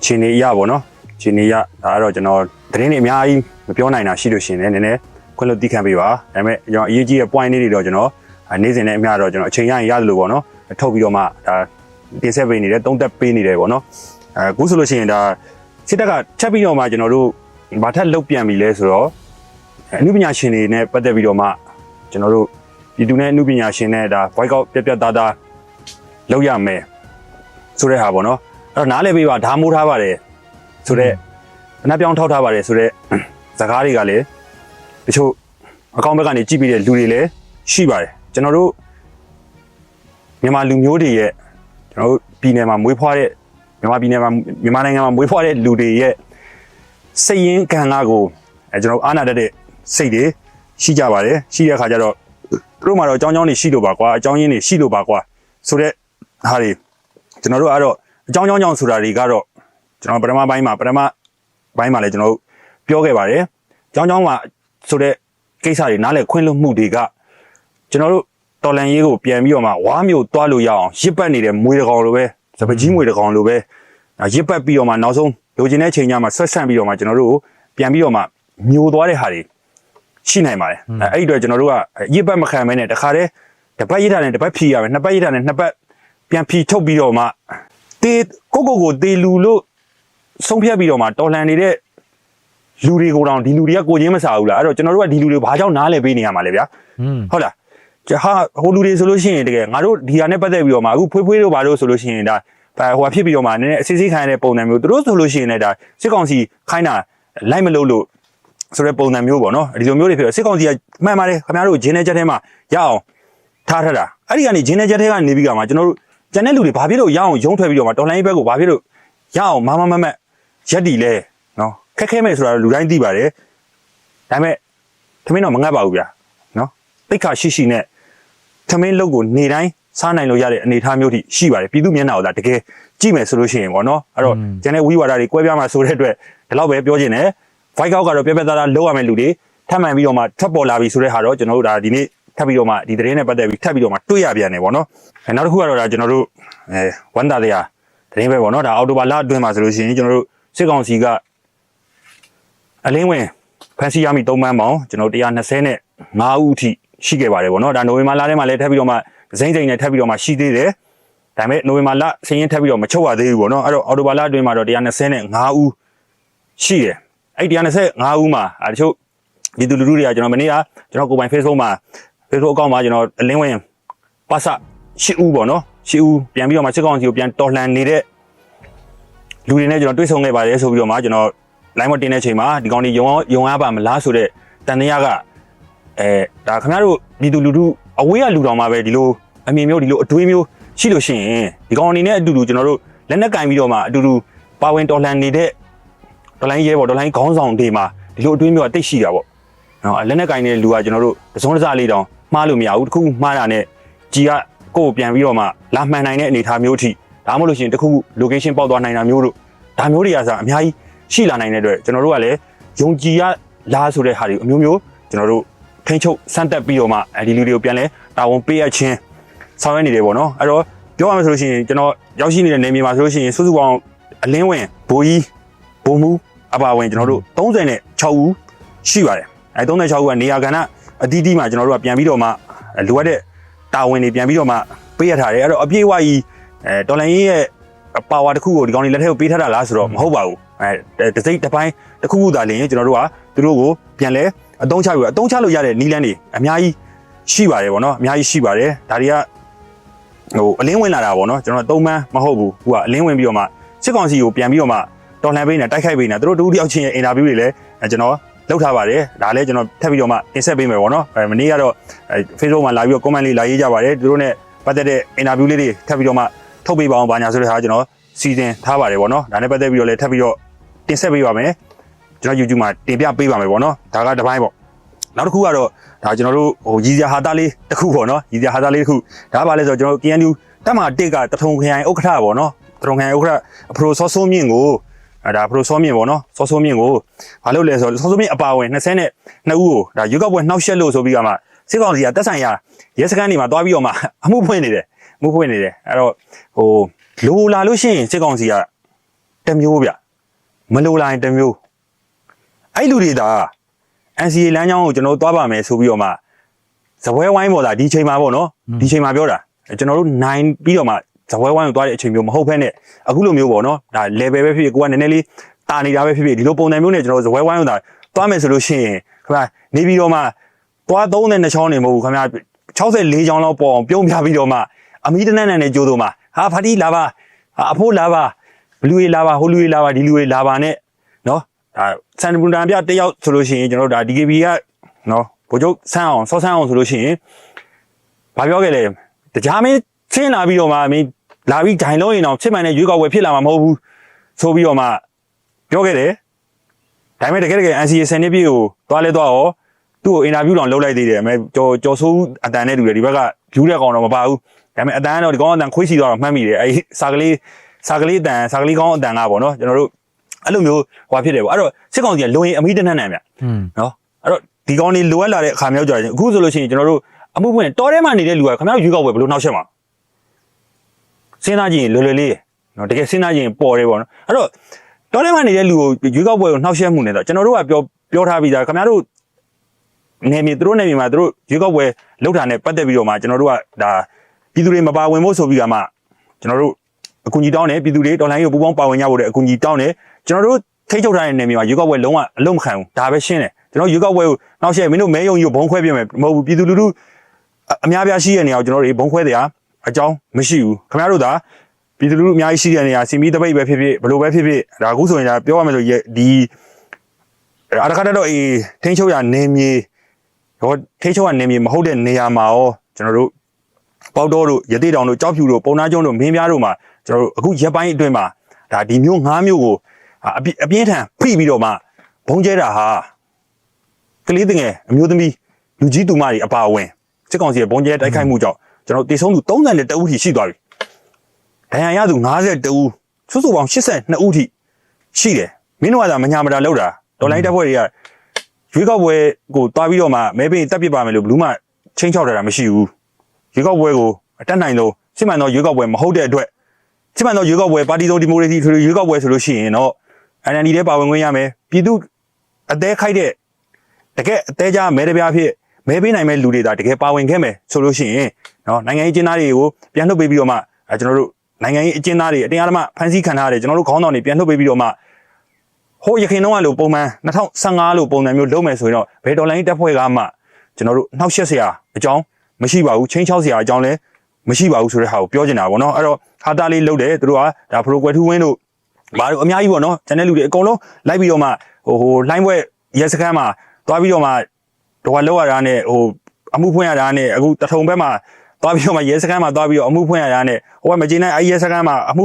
ခြေနေရပေါ့နော်ခြေနေရဒါကတော့ကျွန်တော်သတင်းတွေအများကြီးမပြောနိုင်တာရှိလို့ရှိရင်လည်းနည်းနည်းခွင့်လွှတ်သိခံပေးပါဒါပေမဲ့ကျွန်တော်အရေးကြီးတဲ့ point လေးတွေတော့ကျွန်တော်အာနေ့စဉ်နဲ့အများတော့ကျွန်တော်အချိန်ရရင်ရတယ်လို့ပေါ့နော်ထုတ်ပြီးတော့မှဒါတင်ဆက်ပေးနေတယ်သုံးသက်ပေးနေတယ်ပေါ့နော်အဲအခုဆိုလို့ရှိရင်ဒါစစ်တပ်ကချက်ပြီးတော့မှကျွန်တော်တို့ဘာထက်လုတ်ပြန်ပြီလဲဆိုတော့အနုပညာရှင်တွေနဲ့ပတ်သက်ပြီးတော့မှကျွန်တော်တို့ ပြည်သူနဲ့အနုပညာရှင်နဲ့ဒါ voice out ပြက်ပြက်သားသားလုပ်ရမယ်ဆိုတဲ့ဟာပေါ့နော်အဲ့တော့နားလည်ပေးပါဓာမိုးထားပါတယ်ဆိုတော့အနာပြောင်းထောက်ထားပါတယ်ဆိုတော့ဇကားတွေကလည်းတချို့အကောင့်ဘက်ကနေကြည့်ပြီးတဲ့လူတွေလည်းရှိပါတယ်ကျွန်တော်တို့မြန်မာလူမျိုးတွေရဲ့ကျွန်တော်တို့ပြည်နယ်မှာမွေးဖွားတဲ့မြန်မာပြည်နယ်မှာမြန်မာနိုင်ငံမှာမွေးဖွားတဲ့လူတွေရဲ့စိတ်ရင်းခံစားကိုအဲကျွန်တော်အားနာတတ်တဲ့စိတ်တွေရှိကြပါတယ်ရှိတဲ့အခါကျတော့ သူတို့မှာတော့အကြောင်းကြောင်းတွေရှိလို့ပါကွာအကြောင်းရင်းတွေရှိလို့ပါကွာဆိုတော့ဟာတွေကျွန်တော်တို့ကတော့အကြောင်းကြောင်းကြောင့်ဆိုတာတွေကတော့ကျွန်တော်ပထမပိုင်းမှာပထမပိုင်းမှာလည်းကျွန်တော်တို့ပြောခဲ့ပါတယ်အကြောင်းကြောင်းမှာဆိုတဲ့ကိစ္စတွေနားလည်ခွင့်လွှတ်မှုတွေကကျွန်တော်တို့တော်လန်ရေးကိုပြန်ပြီးတော့မှဝါမျိုးတွားလို့ရအောင်ရစ်ပတ်နေတဲ့မွေးတကောင်လိုပဲစပကြီးမွေးတကောင်လိုပဲဒါရစ်ပတ်ပြီးတော့မှနောက်ဆုံးလိုချင်တဲ့ချိန်ညမှာဆက်ဆန့်ပြီးတော့မှကျွန်တော်တို့ကိုပြန်ပြီးတော့မှမျိုးသွားတဲ့ဟာတွေ ရှိနိုင်ပါတယ်အဲအဲ့ဒီတော့ကျွန်တော်တို့ကရစ်ပတ်မခံမဲနဲ့တခါတည်းတစ်ပတ်ရစ်တာနဲ့တစ်ပတ်ဖြီရမယ်နှစ်ပတ်ရစ်တာနဲ့နှစ်ပတ်ပြန်ဖြီထုတ်ပြီးတော့မှတေကိုကိုကိုတေလူလို့ဆုံးဖြတ်ပြီးတော့မှတော်လှန်နေတဲ့လူတွေကိုတောင်ဒီလူတွေကကိုချင်းမစားဘူးလားအဲ့တော့ကျွန်တော်တို့ကဒီလူတွေဘာကြောင့်နားလဲပေးနေရမှာလဲဗျာอืมဟုတ်လားကျဟာဟိုလူတွေဆိုလို့ရှိရင်တကယ်ငါတို့ဒီဟာနဲ့ပတ်သက်ပြီးတော့မှအခုဖွေးဖွေးတို့ဘာလို့ဆိုလို့ရှိရင်ဒါဟိုဟာဖြစ်ပြီးတော့မှနည်းနည်းအစစ်စစ်ခံရတဲ့ပုံစံမျိုးသူတို့ဆိုလို့ရှိရင်လည်းဒါစစ်ကောင်စီခိုင်းတာလိုက်မလို့လို့ ဆိုတဲ့ပုံစံမျိုးပေါ့နော်ဒီလိုမျိုးတွေဖြစ်တော့စစ်ကောင်စီကမှန်ပါတယ်ခင်ဗျားတို့ဂျင်းတဲ့ချက်ထဲမှာရအောင်ထားထတာအဲ့ဒီကနေဂျင်းတဲ့ချက်ထဲကနေပြီးကမှကျွန်တော်တို့ကျန်တဲ့လူတွေဘာဖြစ်လို့ရအောင်ရုံးထွက်ပြီးတော့မှတော်လိုင်းဘက်ကိုဘာဖြစ်လို့ရအောင်မမမမက်ရက်တီလဲနော်ခက်ခဲမဲ့ဆိုတာလူတိုင်းသိပါတယ်ဒါပေမဲ့သမင်းတော့မငတ်ပါဘူးဗျာနော်တိတ်ခါရှိရှိနဲ့သမင်းလုတ်ကိုနေတိုင်းစားနိုင်လို့ရတဲ့အနေအထားမျိုးထိရှိပါတယ်ပြည်သူမျက်နှာကိုဒါတကယ်ကြည့်မယ်ဆိုလို့ရှိရင်ပေါ့နော်အဲ့တော့ကျန်တဲ့ဝီဝါဒတွေကွဲပြားမှာဆိုတဲ့အတွက်ဒီလောက်ပဲပြောချင်တယ် voice out ကတော့ပြပြသားသားလောက်ရမယ့်လူတွေထပ်မှန်ပြီးတော့မှထပ်ပေါ်လာပြီဆိုတဲ့ဟာတော့ကျွန်တော်တို့ဒါဒီနေ့ထပ်ပြီးတော့မှဒီသတင်းနဲ့ပတ်သက်ပြီးထပ်ပြီးတော့မှတွေ့ရပြန်တယ်ပေါ့နော်အဲနောက်တစ်ခုကတော့ဒါကျွန်တော်တို့အဲဝန်တာတရားသတင်းပဲပေါ့နော်ဒါအော်တိုဘာလအတွင်းမှာဆိုလို့ရှိရင်ကျွန်တော်တို့စစ်ကောင်စီကအလင်းဝင်ဖန်စီရမိ၃မှန်းပေါင်းကျွန်တော်125ဦးအထိရှိခဲ့ပါတယ်ပေါ့နော်ဒါနိုဝင်ဘာလထဲမှာလည်းထပ်ပြီးတော့မှဇိမ့်ဇိမ့်နဲ့ထပ်ပြီးတော့မှရှိသေးတယ်ဒါပေမဲ့နိုဝင်ဘာလဆင်းရင်ထပ်ပြီးတော့မချုပ်ရသေးဘူးပေါ့နော်အဲ့တော့အော်တိုဘာလအတွင်းမှာတော့125ဦးရှိတယ် အဲ့ဒီ125ဦးမှာအဲတချို့ဒီသူလူလူတွေကကျွန်တော်မနေ့ကကျွန်တော်ကိုယ်ပိုင် Facebook မှာ Facebook အကောင့်မှာကျွန်တော်အလင်းဝင်ပါစ8ဦးပေါ့နော်8ဦးပြန်ပြီးတော့မှစစ်ကောင်စီကိုပြန်တော်လှန်နေတဲ့လူတွေနဲ့ကျွန်တော်တွေ့ဆုံခဲ့ပါတယ်ဆိုပြီးတော့မှကျွန်တော် line မတင်တဲ့အချိန်မှာဒီကောင်တွေယုံအောင်ယုံရပါမလားဆိုတဲ့တန်တရားကအဲဒါခင်ဗျားတို့ပြည်သူလူထုအဝေးကလူတော်မှာပဲဒီလိုအမြင်မျိုးဒီလိုအတွေးမျိုးရှိလို့ရှိရင်ဒီကောင်အနေနဲ့အတူတူကျွန်တော်တို့လက်နက်ကင်ပြီးတော့မှအတူတူပါဝင်တော်လှန်နေတဲ့ တော်လိုင်းရဲပေါ့တော်လိုင်းခေါင်းဆောင်တွေမှာဒီလိုအတွေးမျိုးအသိရှိတာပေါ့နော်လက်နက်ကင်တဲ့လူကကျွန်တော်တို့တစုံတစလေးတောင်မှားလို့မရဘူးတခုခုမှားတာနဲ့ကြီးကကိုယ်ပြန်ပြီးတော့မှလာမှန်နိုင်တဲ့အနေအထားမျိုးအထိဒါမှမဟုတ်လို့ရှိရင်တခုခု location ပေါက်သွားနိုင်တာမျိုးတို့ဒါမျိုးတွေကစားအများကြီးရှိလာနိုင်တဲ့အတွက်ကျွန်တော်တို့ကလည်းယုံကြည်ရလားဆိုတဲ့ဟာတွေအမျိုးမျိုးကျွန်တော်တို့ထိန်းချုပ်စမ်းတက်ပြီးတော့မှအဲဒီလူတွေကိုပြန်လဲတာဝန်ပေးရချင်းဆောင်ရွက်နေတယ်ပေါ့နော်အဲ့တော့ပြောရမယ်ဆိုလို့ရှိရင်ကျွန်တော်ရောက်ရှိနေတဲ့နေမြေမှာဆိုလို့ရှိရင်စုစုပေါင်းအလင်းဝင်ဘိုးကြီးဘုံမူ အပါဝင်ကျွန်တော်တို့36ဦးရှိပါတယ်အဲ36ဦးကနေရာကဏ္ဍအတီးတီးမှာကျွန်တော်တို့ကပြန်ပြီးတော့မှလိုအပ်တဲ့တာဝန်တွေပြန်ပြီးတော့မှပေးရထားတယ်အဲ့တော့အပြည့်အဝကြီးအဲတော်လိုင်းရဲ့ပါဝါတစ်ခုကိုဒီကောင်တွေလက်ထက်ကိုပေးထားတာလားဆိုတော့မဟုတ်ပါဘူးအဲတစ်စိတ်တစ်ပိုင်းတစ်ခုခုသာလျင်ကျွန်တော်တို့ကသူတို့ကိုပြန်လဲအတုံးချပြီးအတုံးချလို့ရတဲ့နီးလန်းတွေအများကြီးရှိပါတယ်ဗောနော်အများကြီးရှိပါတယ်ဒါတွေကဟိုအလင်းဝင်လာတာဗောနော်ကျွန်တော်သုံးမန်းမဟုတ်ဘူးဟိုကအလင်းဝင်ပြီးတော့မှစစ်ကောင်စီကိုပြန်ပြီးတော့မှ တော်လှန်ပေးနေတိုက်ခိုက်ပေးနေသူတို့တူတူတယောက်ချင်းရဲ့အင်တာဗျူးတွေလည်းကျွန်တော်လောက်ထားပါတယ်ဒါလည်းကျွန်တော်ထပ်ပြီးတော့မှတင်ဆက်ပေးမယ်ဗောနော်အဲမနေ့ကတော့အဲ Facebook မှာလာပြီးတော့ comment လေးလာရေးကြပါတယ်သူတို့ ਨੇ ပတ်သက်တဲ့အင်တာဗျူးလေးတွေထပ်ပြီးတော့မှထုတ်ပေးပါအောင်ပါညာဆိုတဲ့ဟာကျွန်တော်စီစဉ်ထားပါတယ်ဗောနော်ဒါနဲ့ပတ်သက်ပြီးတော့လည်းထပ်ပြီးတော့တင်ဆက်ပေးပါမယ်ကျွန်တော် YouTube မှာတင်ပြပေးပါမယ်ဗောနော်ဒါကတစ်ပိုင်းပေါ့နောက်တစ်ခုကတော့ဒါကျွန်တော်တို့ဟိုရည်စရာဟာတာလေးတစ်ခုပေါ့နော်ရည်စရာဟာတာလေးတစ်ခုဒါကဘာလဲဆိုတော့ကျွန်တော် KNU တက်မှာတစ်ကတထုံခရိုင်ဥက္ကဋ္ဌပေါ့နော်တထုံခရိုင်ဥက္ကဋ္ဌအဖရိုစောဆိုးမြင့်ကို အဲဒါအဖရိုစောမြင့်ပေါ့နော်စောဆိုးမြင့်ကိုဘာလို့လဲဆိုတော့စောဆိုးမြင့်အပါဝင်20နဲ့2ဦးကိုဒါရွေးကောက်ပွဲနှောက်ယှက်လို့ဆိုပြီးကမှစစ်ကောင်စီကတက်ဆိုင်ရာရဲစခန်းတွေမှာတွားပြီးတော့မှအမှုဖွင့်နေတယ်အမှုဖွင့်နေတယ်အဲ့တော့ဟိုလိုလာလို့ရှိရင်စစ်ကောင်စီကတစ်မျိုးဗျမလိုလာရင်တစ်မျိုးအဲ့လူတွေဒါ NCA လမ်းကြောင်းကိုကျွန်တော်တို့သွားပါမယ်ဆိုပြီးတော့မှဇပွဲဝိုင်းပေါ်တာဒီချိန်မှာပေါ့နော်ဒီချိန်မှာပြောတာကျွန်တော်တို့နိုင်ပြီးတော့မှ ဇပွဲဝိုင်းကိုသွားတဲ့အချိန်မျိုးမဟုတ်ဘဲနဲ့အခုလိုမျိုးပေါ့နော်ဒါ level ပဲဖြစ်ဖြစ်ကိုကနည်းနည်းလေးတာနေတာပဲဖြစ်ဖြစ်ဒီလိုပုံစံမျိုးနဲ့ကျွန်တော်တို့ဇပွဲဝိုင်းကိုသာသွားမယ်ဆိုလို့ရှိရင်ခင်ဗျာနေပြီးတော့မှသွားသုံးတဲ့နှစ်ချောင်းနေမဟုတ်ဘူးခင်ဗျာ64ချောင်းလောက်ပေါ်အောင်ပြုံးပြပြီးတော့မှအမီတနက်နက်နဲ့ကြိုးတော့မှဟာဖာတီလာပါဟာအဖိုးလာပါဘလူးရေးလာပါဟိုလူရေးလာပါဒီလူရေးလာပါနဲ့နော်ဒါစန်ပူတန်ပြတယောက်ဆိုလို့ရှိရင်ကျွန်တော်တို့ဒါ DKB ကနော်ဗိုလ်ချုပ်ဆန်းအောင်စောဆန်းအောင်ဆိုလို့ရှိရင်ဘာပြောခဲ့လဲတရားမင်းချင်းလာပြီးတော့မှမင်း လာပြီးဂျိုင်လုံးရင်တော့ချစ်မှန်တဲ့ရွေးကောက်ပွဲဖြစ်လာမှာမဟုတ်ဘူးဆိုပြီးတော့မှပြောခဲ့တယ်ဒါပေမဲ့တကယ်တကယ် NCA ဆန်နှစ်ပြည့်ကိုသွားလဲသွားရောသူ့ကိုအင်တာဗျူးတောင်လုပ်လိုက်သေးတယ်အမေကြော်ကြော်ဆိုးအတန်နဲ့တူတယ်ဒီဘက်ကဗျူးတဲ့ကောင်တော့မပါဘူးဒါပေမဲ့အတန်ကတော့ဒီကောင်အတန်ခွေးစီသွားတော့မှတ်မိတယ်အဲဒီစာကလေးစာကလေးအတန်စာကလေးကောင်းအတန်ကပေါ့နော်ကျွန်တော်တို့အဲ့လိုမျိုးဟွာဖြစ်တယ်ပေါ့အဲ့တော့စစ်ကောင်စီကလုံရင်အမိတနက်နက်မြอืมနော်အဲ့တော့ဒီကောင်လေးလိုအပ်လာတဲ့အခါမျိုးကြတယ်အခုဆိုလို့ရှိရင်ကျွန်တော်တို့အမှုပွင့်တော်ထဲမှာနေတဲ့လူကခင်ဗျားတို့ရွေးကောက်ပွဲဘယ်လိုနှောက်ရှက်မှာ စဉ်းစားကြည့်ရင်လွယ်လွယ်လေးနော်တကယ်စဉ်းစားကြည့်ရင်ပေါ်တယ်ပေါ့နော်အဲ့တော့တော်ထဲမှာနေတဲ့လူကိုရွေးကောက်ပွဲကိုနှောက်ရှက်မှုနေတော့ကျွန်တော်တို့ကပြောပြောထားပြီးသားခင်ဗျားတို့နေမြေသူတို့နေမြေမှာသူတို့ရွေးကောက်ပွဲလောက်တာနဲ့ပတ်သက်ပြီးတော့မှကျွန်တော်တို့ကဒါပြည်သူတွေမပါဝင်ဖို့ဆိုပြီးကမှကျွန်တော်တို့အကူအညီတောင်းတယ်ပြည်သူတွေတော်လိုင်းကိုပူပေါင်းပါဝင်ကြဖို့တဲ့အကူအညီတောင်းတယ်ကျွန်တော်တို့ထိတ်ချုပ်ထားတဲ့နေမြေမှာရွေးကောက်ပွဲလုံးဝအလုံးမခံဘူးဒါပဲရှင်းတယ်ကျွန်တော်ရွေးကောက်ပွဲကိုနောက်ဆက်မင်းတို့မဲယုံကြီးကိုဘုံခွဲပြမယ်မဟုတ်ဘူးပြည်သူလူထုအအများပြားရှိတဲ့နေရာကိုကျွန်တော်တို့ဘုံခွဲတရား အကြောင်းမရှိဘူးခင်ဗျားတို့သာပြည်သူလူထုအများကြီးရှိတဲ့နေရာစီမီတပိတ်ပဲဖြစ်ဖြစ်ဘလို့ပဲဖြစ်ဖြစ်ဒါအခုဆိုရင်ဒါပြောရမယ်လို့ဒီအရခါတော့အေးထိန်းချုပ်ရနေမြေဟောထိန်းချုပ်ရနေမြေမဟုတ်တဲ့နေရာမှာရောကျွန်တော်တို့ပေါတော့တို့ရသေးတောင်တို့ကြောက်ဖြူတို့ပုံနာကျုံတို့မင်းပြားတို့မှာကျွန်တော်တို့အခုရက်ပိုင်းအတွင်းမှာဒါဒီမျိုးငါးမျိုးကိုအပြအပြင်းထန်ဖိပြီးတော့မှဘုံကျဲတာဟာကလေးတငယ်အမျိုးသမီးလူကြီးတူမတွေအပါအဝင်စစ်ကောင်စီရဲ့ဘုံကျဲတိုက်ခိုက်မှုကြောင့် ကျွန်တော်တေဆုံးသူ32ဦးထိရှိသွားပြီဒဏ်ရာရသူ52ဦးစုစုပေါင်း82ဦးထိရှိတယ်မင်းတို့ကသာမညာမတာလောက်တာဒေါ်လိုင်းတပ်ဖွဲ့တွေကရွေးကောက်ပွဲကိုတွားပြီးတော့မှမဲပေးတက်ပစ်ပါမယ်လို့ဘလူးမှချင်းချောက်တာမရှိဘူးရွေးကောက်ပွဲကိုအတက်နိုင်လို့စစ်မှန်သောရွေးကောက်ပွဲမဟုတ်တဲ့အတွက်စစ်မှန်သောရွေးကောက်ပွဲပါတီစုံဒီမိုကရေစီရွေးကောက်ပွဲဆိုလို့ရှိရင်တော့ NLD ထဲပါဝင်ခွင့်ရမယ်ပြည်သူအသေးခိုက်တဲ့တကယ်အသေးကြမဲတပြားဖြစ် မဲပေးနိုင်မဲ့လူတွေဒါတကယ်ပါဝင်ခဲ့မယ်ဆိုလို့ရှိရင်နော်နိုင်ငံရေးအကျဉ်းသားတွေကိုပြန်လှုပ်ပေးပြီးတော့မှအဲကျွန်တော်တို့နိုင်ငံရေးအကျဉ်းသားတွေအတင်းအဓမ္မဖမ်းဆီးခံထားရတယ်ကျွန်တော်တို့ခေါင်းဆောင်တွေပြန်လှုပ်ပေးပြီးတော့မှဟိုရခင်တော့ကလို့ပုံမှန်2015လို့ပုံစံမျိုးလုပ်မယ်ဆိုရင်တော့ဘယ်ဒေါ်လာရင်းတက်ဖွဲ့ကမှကျွန်တော်တို့နှောက်ယှက်စရာအကြောင်းမရှိပါဘူးချင်းချောက်စရာအကြောင်းလည်းမရှိပါဘူးဆိုတဲ့ဟာကိုပြောချင်တာပေါ့နော်အဲ့တော့ဟာတာလေးလုပ်တယ်သူတို့ကဒါ progress to win တို့ဘာလို့အများကြီးပေါ့နော်ကျန်တဲ့လူတွေအကုန်လုံးလိုက်ပြီးတော့မှဟိုဟိုလိုင်းဘွဲရဲစခန်းမှာသွားပြီးတော့မှ တော့လောက်ရတာနဲ့ဟိုအမှုဖွင့်ရတာနဲ့အခုတထုံဘက်မှာသွားပြီးတော့မှရဲစခန်းမှာသွားပြီးတော့အမှုဖွင့်ရတာနဲ့ဟိုကမကျေနပ်အဲရဲစခန်းမှာအမှု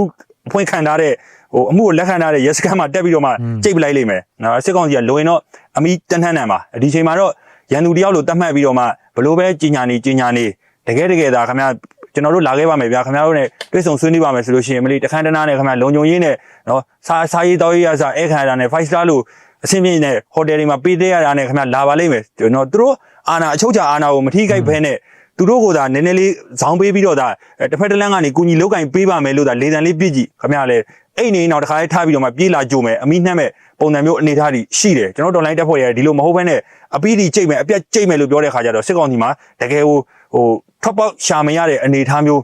ဖွင့်ခံထားတဲ့ဟိုအမှုကိုလက်ခံထားတဲ့ရဲစခန်းမှာတက်ပြီးတော့မှကြိတ်ပလိုက်လိမ့်မယ်နော်စစ်ကောင်စီကလိုရင်တော့အမိတန်းထန်းနံပါဒီချိန်မှာတော့ရန်သူတယောက်လိုတတ်မှတ်ပြီးတော့မှဘလို့ပဲကြီးညာနေကြီးညာနေတကယ်တကယ်ဒါခင်ဗျာကျွန်တော်တို့လာခဲ့ပါမယ်ဗျာခင်ဗျားတို့ ਨੇ တွေ့ဆုံဆွေးနွေးပါမယ်ဆိုလို့ရှိရင်မလီတခန်းတနာနဲ့ခင်ဗျာလုံခြုံရေးနဲ့နော်စားစားရေးတောက်ရေးရစားအဲခံရတာနဲ့5 star လို့ အဆင်ပြေနေဟိုတယ်တွေမှာပေးသေးရတာနဲ့ခင်ဗျာလာပါလိမ့်မယ်ကျွန်တော်တို့အာနာအချုပ်ချာအာနာကိုမထိခိုက်ဖဲနဲ့သူတို့ကသာနည်းနည်းလေးဇောင်းပေးပြီးတော့ဒါတစ်ဖက်တစ်လမ်းကနေကုညီလောက်ကင်ပေးပါမယ်လို့ဒါလေတံလေးပြည့်ကြည့်ခင်ဗျာလေအဲ့နေတော့တခါလေးထားပြီးတော့မှပြေးလာကြုံမယ်အမိနှက်မဲ့ပုံစံမျိုးအနေထားတွေရှိတယ်ကျွန်တော်တို့ online တက်ဖွဲ့ရဒီလိုမဟုတ်ဘဲနဲ့အပီးဒီကြိတ်မယ်အပြက်ကြိတ်မယ်လို့ပြောတဲ့ခါကျတော့စစ်ကောင်စီမှာတကယ်ဟိုဟိုထွက်ပေါက်ရှာမရတဲ့အနေထားမျိုး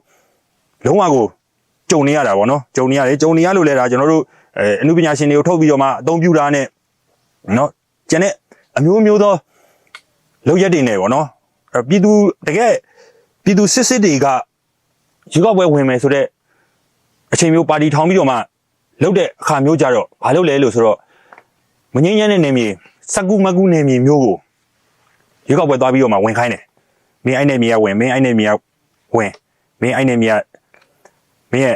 လုံးဝကိုကြုံနေရတာပေါ့နော်ကြုံနေရတယ်ကြုံနေရလို့လဲဒါကျွန်တော်တို့အဲအမှုပညာရှင်တွေကိုထုတ်ပြီးတော့မှအသုံးပြုတာနဲ့ နော်ကျန်တဲ့အမျိုးမျိုးသောလောက်ရက်တွေနေပေါ့နော်အဲပြည်သူတကယ်ပြည်သူစစ်စစ်တွေကယူကောက်ပွဲဝင်မယ်ဆိုတော့အချိန်မျိုးပါတီထောင်ပြီးတော့မှလုပ်တဲ့အခါမျိုးကြတော့ဘာလုပ်လဲလို့ဆိုတော့မငိမ့်ညမ်းတဲ့နေမြေစကူမကူနေမြေမျိုးကိုယူကောက်ပွဲသွားပြီးတော့မှဝင်ခိုင်းတယ်မင်းအဲ့နေမြေကဝင်မင်းအဲ့နေမြေကဝင်မင်းအဲ့နေမြတ်မင်းရဲ့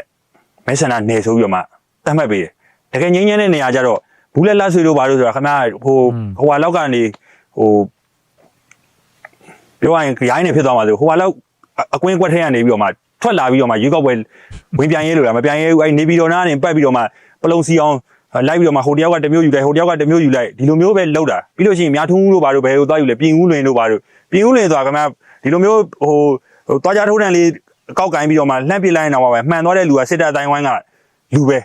မဲဆန္ဒနယ်ဆိုပြီးတော့မှတတ်မှတ်ပေးတယ်တကယ်ငင်းငင်းတဲ့နေရာကြတော့ ဘူးလက်လက်ဆွေတို့ဘာလို့ဆိုတာခင်ဗျားဟိုဟိုဟာလောက်ကနေဟိုပြောရရင်ရိုင်းနေဖြစ်သွားမှာဆိုဟိုဟာလောက်အကွင်းကွက်ထဲကနေပြီးတော့မှထွက်လာပြီးတော့မှရွေးကောက်ပွဲဝင်ပြန်ရဲလို့လားမပြန်ရဲဘူးအဲ့နေပြီးတော့နားနေပတ်ပြီးတော့မှပလုံစီအောင်လိုက်ပြီးတော့မှဟိုတယောက်ကတစ်မျိုးယူလိုက်ဟိုတယောက်ကတစ်မျိုးယူလိုက်ဒီလိုမျိုးပဲလောက်တာပြီးလို့ရှိရင်များထုံးဦးလို့ဘာလို့ဘယ်ဟိုသွားယူလဲပြင်ဦးလွင်လို့ဘာလို့ပြင်ဦးလွင်ဆိုတာခင်ဗျာဒီလိုမျိုးဟိုဟိုသွားကြထိုးတန်လေးကောက်ကင်ပြီးတော့မှလှမ်းပစ်လိုက်နေတော့ပဲမှန်သွားတဲ့လူကစစ်တပ်အတိုင်းဝိုင်းကလူပဲ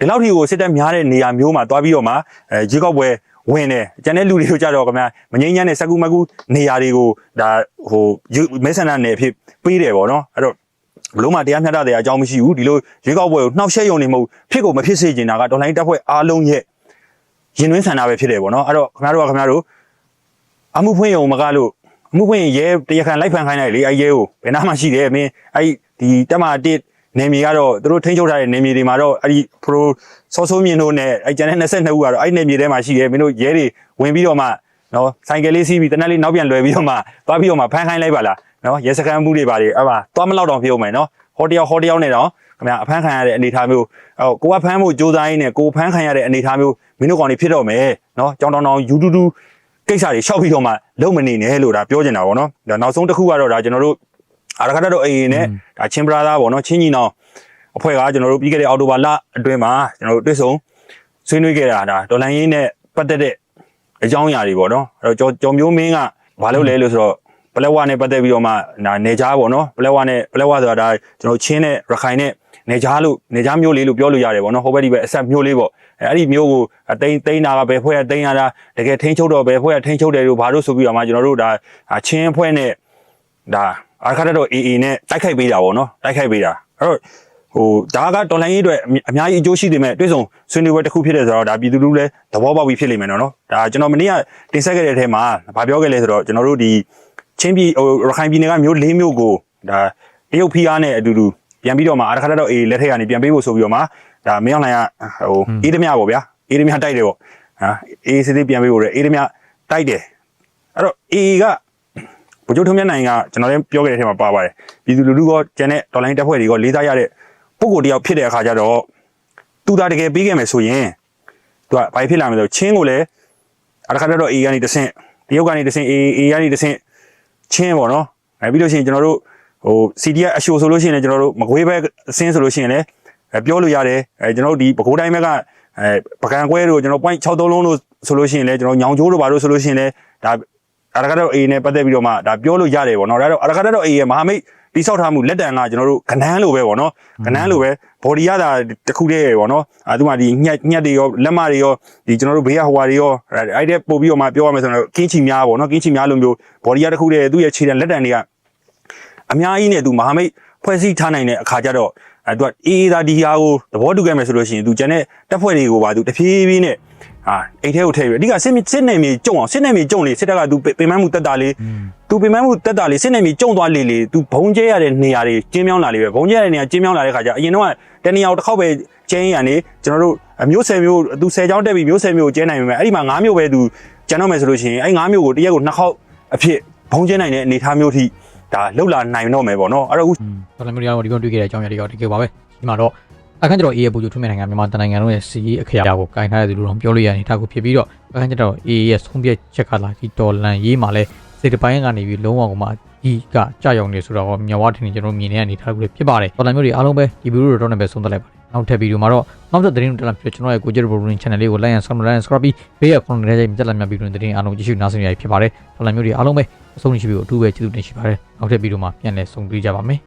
ဒီလောက်ထိကိုစစ်တပ်များတဲ့နေရာမျိုးမှာသွားပြီးတော့မှအဲရေကောက်ပွဲဝင်တယ်ကျန်တဲ့လူတွေကိုကြတော့ခင်ဗျာမငိမ့်ညမ်းတဲ့စကူမကူနေရာတွေကိုဒါဟိုမဲဆန္ဒနယ်အဖြစ်ပေးတယ်ပေါ့နော်အဲ့တော့ဘလို့မှတရားမျှတတဲ့အကြောင်းမရှိဘူးဒီလိုရွေးကောက်ပွဲကိုနှောက်ယှက်ရုံနေမဟုတ်ဖြစ်ကိုမဖြစ်စေချင်တာကဒေါ်လာတက်ဖွဲ့အားလုံးရဲ့ရင်တွင်းဆန္ဒပဲဖြစ်တယ်ပေါ့နော်အဲ့တော့ခင်ဗျားတို့ကခင်ဗျားတို့အမှုဖွင့်ရုံမကလို့အမှုဖွင့်ရင်ရဲတရားခံလိုက်ဖန်ခိုင်းလိုက်လေအဲ့ရဲကိုဘယ်နာမှရှိတယ်မင်းအဲ့ဒီတက်မာတစ် နေမြေကတော့သူတို့ထိန်းချုပ်ထားတဲ့နေမြေတွေမှာတော့အဲ့ဒီပရိုဆောဆိုးမြင့်တို့နဲ့အဲ့ကျန်တဲ့22ဦးကတော့အဲ့နေမြေထဲမှာရှိတယ်မင်းတို့ရဲတွေဝင်ပြီးတော့မှနော်ဆိုင်ကယ်လေးစီးပြီးတနက်လေးနောက်ပြန်လွယ်ပြီးတော့မှသွားပြီးတော့မှဖန်ခိုင်းလိုက်ပါလားနော်ရဲစခန်းမှုတွေပါတွေအဲ့မှာသွားမလောက်တော့ပြုံးမယ်နော်ဟောတယောက်ဟောတယောက်နဲ့တော့ခင်ဗျာအဖမ်းခံရတဲ့အနေအထားမျိုးအော်ကိုကဖမ်းဖို့ကြိုးစားရင်းနဲ့ကိုဖမ်းခံရတဲ့အနေအထားမျိုးမင်းတို့ကောင်တွေဖြစ်တော့မယ်နော်ကြောင်တောင်တောင်ယူတူတူကိစ္စတွေရှောက်ပြီးတော့မှလုံမနေနဲ့လို့ဒါပြောချင်တာပေါ့နော်ဒါနောက်ဆုံးတစ်ခုကတော့ဒါကျွန်တော်တို့ အာရခတ်တော့အေးနဲ့ဒါချင်းဘရာသာပေါ့နော်ချင်းကြီးနောင်အဖွဲ့ကကျွန်တော်တို့ပြီးခဲ့တဲ့အော်တိုဘာလအတွင်းမှာကျွန်တော်တို့တွေ့ဆုံဆွေးနွေးခဲ့တာဒါဒေါ်လာရင်းနဲ့ပတ်သက်တဲ့အကြောင်းအရာတွေပေါ့နော်အဲ့တော့ကျော်မျိုးမင်းကဘာလုပ်လဲလို့ဆိုတော့ပလက်ဝနဲ့ပတ်သက်ပြီးတော့မှဒါနေကြားပေါ့နော်ပလက်ဝနဲ့ပလက်ဝဆိုတာဒါကျွန်တော်ချင်းနဲ့ရခိုင်နဲ့နေကြားလို့နေကြားမျိုးလေးလို့ပြောလို့ရတယ်ပေါ့နော်ဟိုဘက်ဒီဘက်အဆက်မျိုးလေးပေါ့အဲအဲ့ဒီမျိုးကိုအသိန်းသိန်းတာကဘယ်ဖွဲ့အသိန်းရတာတကယ်ထိန်းချုပ်တော့ဘယ်ဖွဲ့အထိန်းချုပ်တယ်လို့ဘာလို့ဆိုပြီးတော့မှကျွန်တော်တို့ဒါချင်းဖွဲ့နဲ့ဒါ အခါတော့ AA နဲ့တိုက်ခိုက်ပေးတာပေါ့နော်တိုက်ခိုက်ပေးတာအဲ့တော့ဟိုဒါကတော်လိုင်းရေးအတွက်အများကြီးအကျိုးရှိနေမဲ့တွေ့ဆုံဆွေးနွေးပွဲတစ်ခုဖြစ်တဲ့ဆိုတော့ဒါပြည်သူလူလည်းသဘောပေါက်ပြီးဖြစ်လိမ့်မယ်နော်နော်ဒါကျွန်တော်မနေ့ကတင်ဆက်ခဲ့တဲ့အထဲမှာဗာပြောခဲ့လဲဆိုတော့ကျွန်တော်တို့ဒီချင်းပြည်ဟိုရခိုင်ပြည်နယ်ကမျိုး၄မျိုးကိုဒါတရုတ်ဖီအားနဲ့အတူတူပြန်ပြီးတော့မှအာရခတ်တော့အေးလက်ထက်ကနေပြန်ပေးဖို့ဆိုပြီးတော့မှဒါမင်းအောင်လှိုင်ကဟိုအေးဓမြပေါ့ဗျာအေးဓမြတိုက်တယ်ပေါ့ဟာအေးစစ်စစ်ပြန်ပေးဖို့ရအေးဓမြတိုက်တယ်အဲ့တော့အေးက ဗိုလ်ချုပ်ထုံးမြတ်နိုင်ကကျွန်တော်လည်းပြောခဲ့တဲ့အထဲမှာပါပါတယ်ပြည်သူလူထုကကျန်တဲ့ဒေါ်လာတက်ဖွဲ့တွေကလေးစားရတဲ့ပုံကိုတယောက်ဖြစ်တဲ့အခါကျတော့သူသာတကယ်ပေးခဲ့မယ်ဆိုရင်သူကဘာဖြစ်လာမလဲဆိုချင်းကိုလည်းအာရခတ်တော့အေးကနေတဆင့်တရုတ်ကနေတဆင့်အေးအေးကနေတဆင့်ချင်းပေါ့နော်အဲပြီးလို့ရှိရင်ကျွန်တော်တို့ဟို CDF အရှိုဆိုလို့ရှိရင်လည်းကျွန်တော်တို့မကွေးဘက်အစင်းဆိုလို့ရှိရင်လည်းအဲပြောလို့ရတယ်အဲကျွန်တော်တို့ဒီပဲခူးတိုင်းဘက်ကအဲပကံကွဲတို့ကျွန်တော် point 63လုံးလို့ဆိုလို့ရှိရင်လည်းကျွန်တော်ညောင်ကျိုးတို့ဘာလို့ဆိုလို့ရှိရင်လည်းဒါ အရကတော့ A နဲ့ပတ်သက်ပြီးတော့မှဒါပြောလို့ရတယ်ပေါ့နော်ဒါတော့အရကတော့ A ရဲ့မဟာမိတ်တိဆောက်ထားမှုလက်တံကကျွန်တော်တို့ကနန်းလိုပဲပေါ့နော်ကနန်းလိုပဲ body ရတာတစ်ခုတည်းပေါ့နော်အဲသူမှဒီညက်ညက်တွေရောလက်မတွေရောဒီကျွန်တော်တို့ဘေးကဟိုဟာတွေရောအဲ့တဲ့ပို့ပြီးတော့မှပြောရမယ်ဆိုတော့ကင်းချီများပေါ့နော်ကင်းချီများလိုမျိုး body ရတစ်ခုတည်းသူ့ရဲ့ခြေတံလက်တံတွေကအများကြီးနဲ့သူမဟာမိတ်ဖွဲ့စည်းထားနိုင်တဲ့အခါကျတော့အဲသူကအေးအေးသာဒီဟာကိုသဘောတူခဲ့မယ်ဆိုလို့ရှိရင်သူကျန်တဲ့တပ်ဖွဲ့တွေကိုပါသူတဖြည်းဖြည်းနဲ့ ဟာအိတ်ထဲကိုထည့်ပြီးအဓိကစစ်စစ်နယ်မြေကြုံအောင်စစ်နယ်မြေကြုံလေစစ်တပ်ကသူပင်မမှုတက်တာလေးသူပင်မမှုတက်တာလေးစစ်နယ်မြေကြုံသွားလေလေသူဘုံကျဲရတဲ့နေရာတွေကျင်းမြောင်းလာလေပဲဘုံကျဲရတဲ့နေရာကျင်းမြောင်းလာတဲ့ခါကျအရင်တော့တနေရာတစ်ခေါက်ပဲကျင်းရနေကျွန်တော်တို့မျိုးဆယ်မျိုးသူဆယ်ချောင်းတက်ပြီးမျိုးဆယ်မျိုးကိုကျဲနိုင်မယ်အဲ့ဒီမှာ၅မျိုးပဲသူကျန်တော့မယ်ဆိုလို့ရှိရင်အဲ့၅မျိုးကိုတရက်ကိုနှစ်ခေါက်အဖြစ်ဘုံကျဲနိုင်တဲ့အနေအထားမျိုးထိဒါလောက်လာနိုင်တော့မယ်ပေါ့နော်အဲ့တော့ဒေါ်လာမျိုးတွေကတော့ဒီကောင်တွေ့ခဲ့တဲ့အကြောင်းအရာတွေကတော့ဒီကေပါပဲဒီမှာတော့ အခန်းကျတော့အေးရဲ့ပူဂျူထွေးမြနိုင်ငံမြန်မာတနိုင်ငံလုံးရဲ့စီးအခရာကိုကင်ထားတဲ့သူတို့တော့ပြောလို့ရနေတာကိုဖြစ်ပြီးတော့အခန်းကျတော့အေးရဲ့ဆုံးဖြတ်ချက်ကလာဒီဒေါ်လန်ရေးမှာလဲစိတ်တပိုင်းကနေပြီးလုံးဝကမှဒီကကြာရောက်နေဆိုတော့မြော်ဝါထင်နေကျွန်တော်မြင်နေရအနေထားတွေဖြစ်ပါတယ်ဒေါ်လန်မျိုးတွေအားလုံးပဲဒီဗီဒီယိုတော့နဲ့ပဲဆုံးသက်လိုက်ပါတယ်နောက်ထပ်ဗီဒီယိုမှာတော့နောက်ထပ်သတင်းတွေတက်လာပြီးကျွန်တော်ရဲ့ကိုကျရဘရင်း channel လေးကို like and subscribe and subscribe ပြီးဘေးက comment ထဲမှာကြက်လာမြဗီဒီယိုသတင်းအားလုံးကြည့်ရှုနားဆင်ရဖြစ်ပါတယ်ဒေါ်လန်မျိုးတွေအားလုံးပဲအဆုံးရှိပြီးအထူးပဲကျေးဇူးတင်ရှိပါတယ်နောက်ထပ်ဗီဒီယိုမှာပြန်လည်ဆုံတွေ့ကြပါမယ်